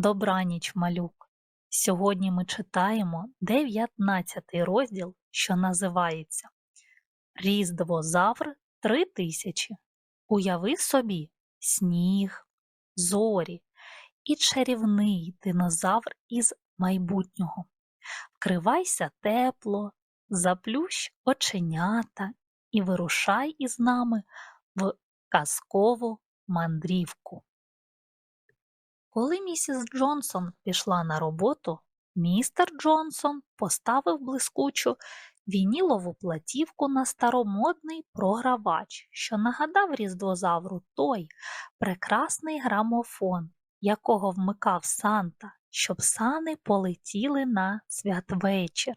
Добраніч, малюк. Сьогодні ми читаємо 19 розділ, що називається Різдвозавр 3000. Уяви собі сніг, зорі і чарівний динозавр із майбутнього. Вкривайся тепло, заплющ оченята і вирушай із нами в казкову мандрівку. Коли місіс Джонсон пішла на роботу, містер Джонсон поставив блискучу вінілову платівку на старомодний програвач, що нагадав різдвозавру той прекрасний грамофон, якого вмикав Санта, щоб сани полетіли на святвечір.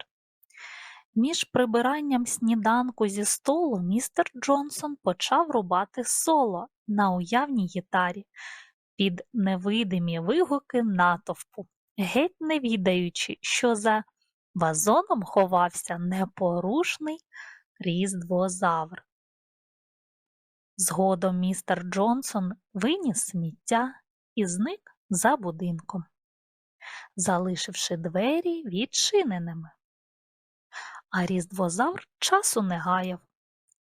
Між прибиранням сніданку зі столу містер Джонсон почав рубати соло на уявній гітарі під невидимі вигуки натовпу, геть не відаючи, що за вазоном ховався непорушний різдвозавр. Згодом містер Джонсон виніс сміття і зник за будинком, залишивши двері відчиненими. А різдвозавр часу не гаяв.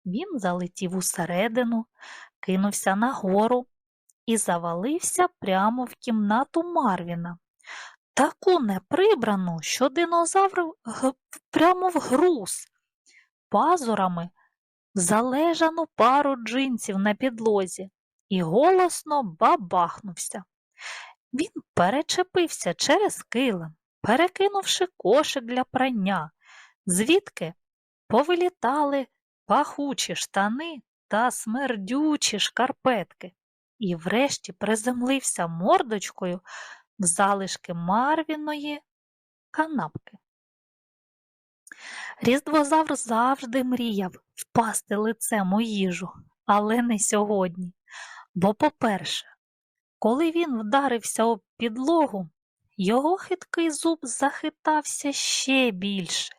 Він залетів усередину, кинувся нагору і завалився прямо в кімнату Марвіна. Таку неприбрану, що динозавр прямо вгруз, пазурами залежану пару джинсів на підлозі і голосно бабахнувся. Він перечепився через килим, перекинувши кошик для прання, звідки повилітали пахучі штани та смердючі шкарпетки і врешті приземлився мордочкою в залишки Марвіної канапки. Різдвозавр завжди мріяв впасти лицем у їжу, але не сьогодні. Бо, по-перше, коли він вдарився об підлогу, його хиткий зуб захитався ще більше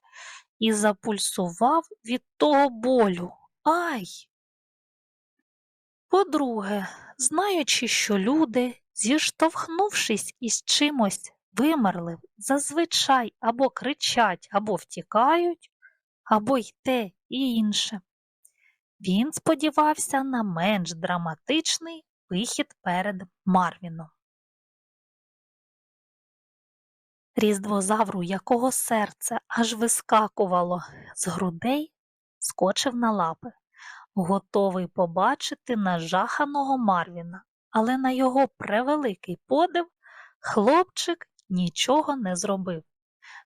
і запульсував від того болю. Ай! По-друге, знаючи, що люди, зіштовхнувшись із чимось вимерлим, зазвичай або кричать, або втікають, або й те і інше. Він сподівався на менш драматичний вихід перед Марвіном. Різдвозавру, якого серце аж вискакувало з грудей, скочив на лапи готовий побачити нажаханого Марвіна, але на його превеликий подив хлопчик нічого не зробив.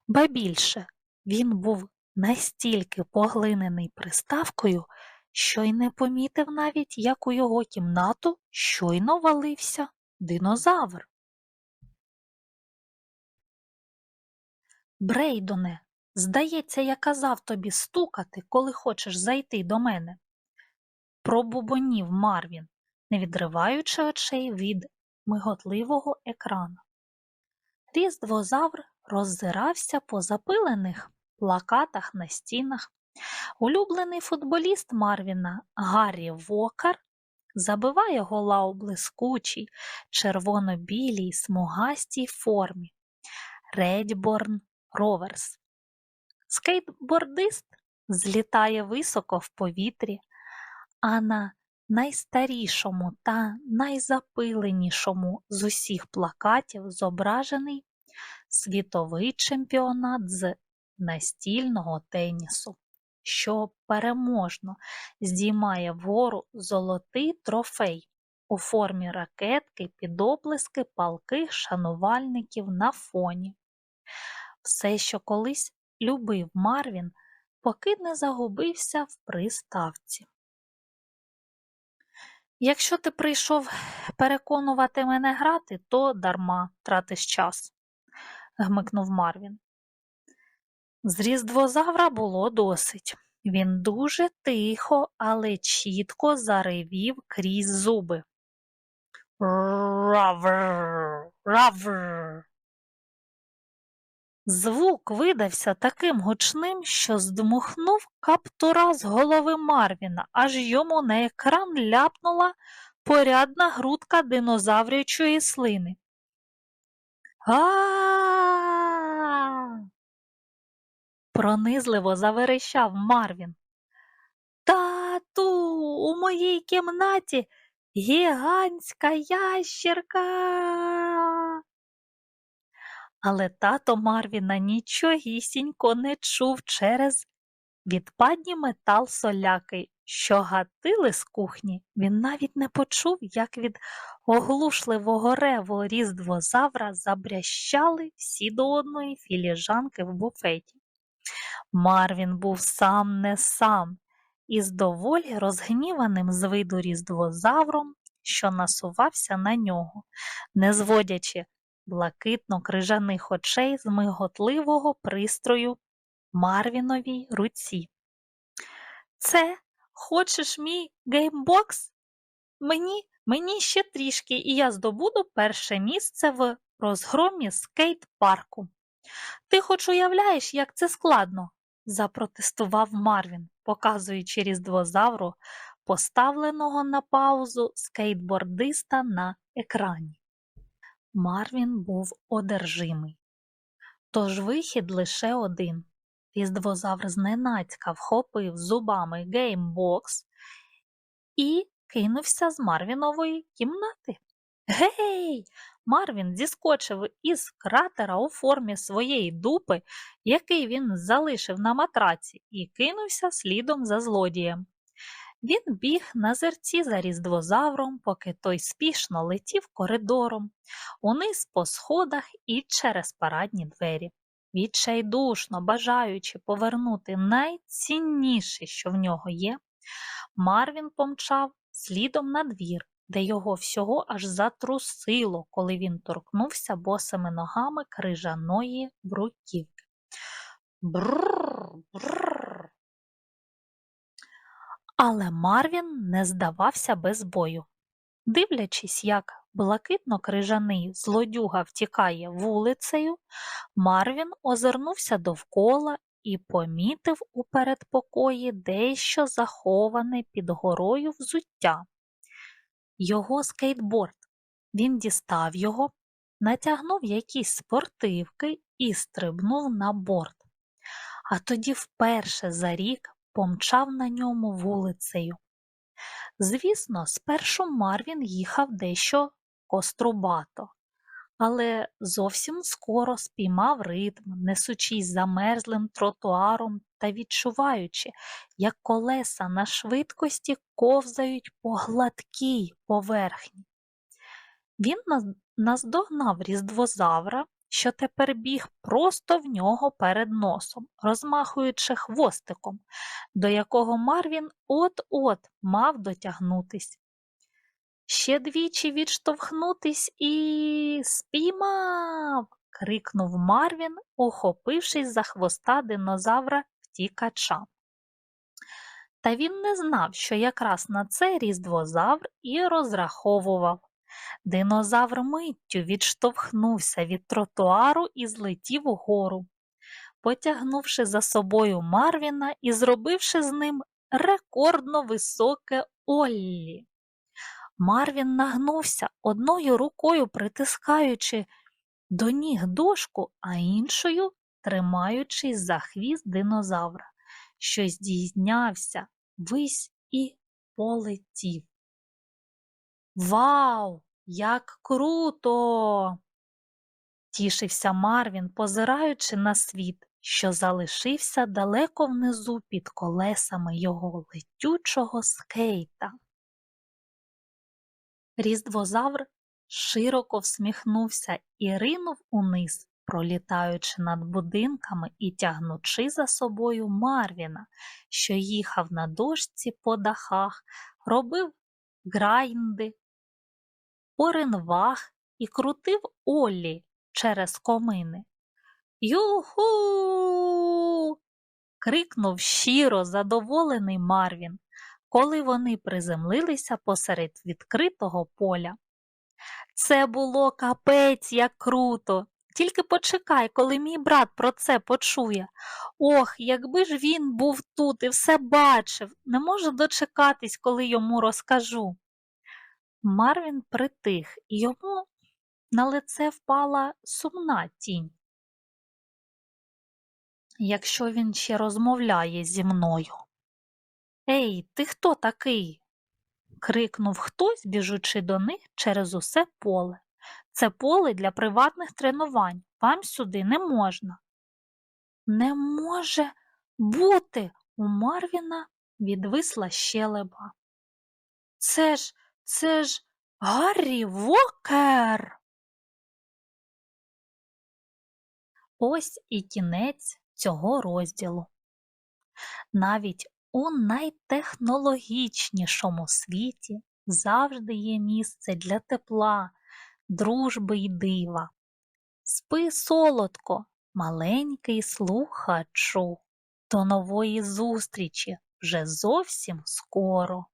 Ба більше, він був настільки поглинений приставкою, що й не помітив навіть, як у його кімнату щойно валився динозавр. Брейдоне, здається, я казав тобі стукати, коли хочеш зайти до мене пробубонів Марвін, не відриваючи очей від миготливого екрану. Різдвозавр роззирався по запилених плакатах на стінах. Улюблений футболіст Марвіна Гаррі Вокар забиває гола у блискучій, червоно-білій смугастій формі Редьборн Роверс. Скейтбордист злітає високо в повітрі, а на найстарішому та найзапиленішому з усіх плакатів зображений світовий чемпіонат з настільного тенісу, що переможно здіймає вгору золотий трофей у формі ракетки під оплески палких шанувальників на фоні. Все, що колись любив Марвін, поки не загубився в приставці. Якщо ти прийшов переконувати мене грати, то дарма тратиш час, гмикнув Марвін. З було досить. Він дуже тихо, але чітко заревів крізь зуби. Равр, равр. Звук видався таким гучним, що здмухнув каптура з голови Марвіна, аж йому на екран ляпнула порядна грудка динозаврячої слини. А. Пронизливо заверещав Марвін. Тату, у моїй кімнаті гігантська ящерка. Але тато Марвіна нічогісінько не чув через відпадні метал соляки, що гатили з кухні. Він навіть не почув, як від оглушливого реву різдвозавра забрящали всі до одної філіжанки в буфеті. Марвін був сам не сам із доволі розгніваним з виду різдвозавром, що насувався на нього, не зводячи блакитно-крижаних очей з миготливого пристрою Марвіновій руці. Це хочеш мій геймбокс? Мені, мені ще трішки, і я здобуду перше місце в розгромі скейт-парку. Ти хоч уявляєш, як це складно? запротестував Марвін, показуючи різдвозавру, поставленого на паузу скейтбордиста на екрані. Марвін був одержимий. Тож вихід лише один. Різдвозавр зненацька вхопив зубами геймбокс і кинувся з Марвінової кімнати. Гей! Марвін зіскочив із кратера у формі своєї дупи, який він залишив на матраці, і кинувся слідом за злодієм. Він біг на зерці за різдвозавром, поки той спішно летів коридором, униз по сходах і через парадні двері. Відчайдушно бажаючи повернути найцінніше, що в нього є, Марвін помчав слідом на двір, де його всього аж затрусило, коли він торкнувся босими ногами крижаної бруківки. Бррр, бррр. Але Марвін не здавався без бою. Дивлячись, як блакитно-крижаний злодюга втікає вулицею, Марвін озирнувся довкола і помітив у передпокої дещо заховане під горою взуття. Його скейтборд. Він дістав його, натягнув якісь спортивки і стрибнув на борт. А тоді вперше за рік помчав на ньому вулицею. Звісно, спершу Марвін їхав дещо кострубато, але зовсім скоро спіймав ритм, несучись замерзлим тротуаром та відчуваючи, як колеса на швидкості ковзають по гладкій поверхні. Він наздогнав різдвозавра, що тепер біг просто в нього перед носом, розмахуючи хвостиком, до якого Марвін от-от мав дотягнутись. Ще двічі відштовхнутись і спіймав. крикнув Марвін, ухопившись за хвоста динозавра втікача. Та він не знав, що якраз на це різдвозавр і розраховував. Динозавр миттю відштовхнувся від тротуару і злетів угору, потягнувши за собою Марвіна і зробивши з ним рекордно високе Оллі. Марвін нагнувся, одною рукою притискаючи до ніг дошку, а іншою тримаючись за хвіст динозавра, що здійнявся вись і полетів. Вау, як круто! Тішився Марвін, позираючи на світ, що залишився далеко внизу під колесами його летючого скейта. Різдвозавр широко всміхнувся і ринув униз, пролітаючи над будинками і тягнучи за собою Марвіна, що їхав на дошці по дахах, робив грайнди, поринвах і крутив Оллі через комини. Юху. крикнув щиро задоволений Марвін, коли вони приземлилися посеред відкритого поля. Це було капець як круто. Тільки почекай, коли мій брат про це почує. Ох, якби ж він був тут і все бачив, не можу дочекатись, коли йому розкажу. Марвін притих, і йому На лице впала сумна тінь. Якщо він ще розмовляє зі мною. Ей, ти хто такий? крикнув хтось, біжучи до них через усе поле. Це поле для приватних тренувань. Вам сюди не можна. Не може бути. У Марвіна відвисла щелеба. Це ж, це ж Гаррі Вокер. Ось і кінець цього розділу. Навіть у найтехнологічнішому світі завжди є місце для тепла, дружби й дива. Спи солодко, маленький слухачу. До нової зустрічі вже зовсім скоро.